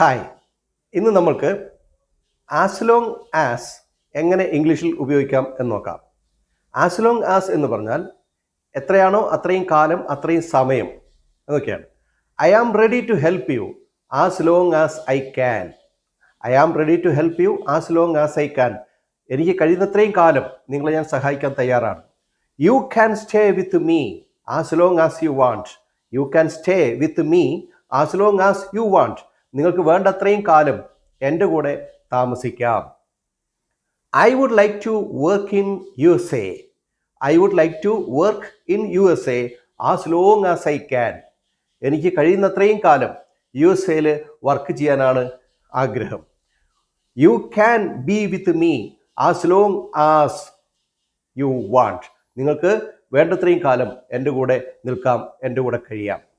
Hi ഇന്ന് നമ്മൾക്ക് as long as എങ്ങനെ ഇംഗ്ലീഷിൽ ഉപയോഗിക്കാം എന്ന് നോക്കാം. ആസ് ലോങ് ആസ് എന്ന് പറഞ്ഞാൽ എത്രയാണോ അത്രയും കാലം അത്രയും സമയം എന്നൊക്കെയാണ്. I am ready to help you as long as I can I am ready to help you as long as I can എനിക്ക് കഴിയുന്നത്രയും കാലം നിങ്ങളെ ഞാൻ സഹായിക്കാൻ തയ്യാറാണ്. You can stay with me as long as you want you can stay with me as long as you want നിങ്ങൾക്ക് വേണ്ടത്രയും കാലം എന്റെ കൂടെ താമസിക്കാം. I would like to work in U S A I would like to work in U S A as long as I can എനിക്ക് കഴിയുന്നത്രയും കാലം U S എയിൽ വർക്ക് ചെയ്യാനാണ് ആഗ്രഹം. You can be with me as long as you want നിങ്ങൾക്ക് വേണ്ടത്രയും കാലം എന്റെ കൂടെ നിൽക്കാം എന്റെ കൂടെ കഴിയാം.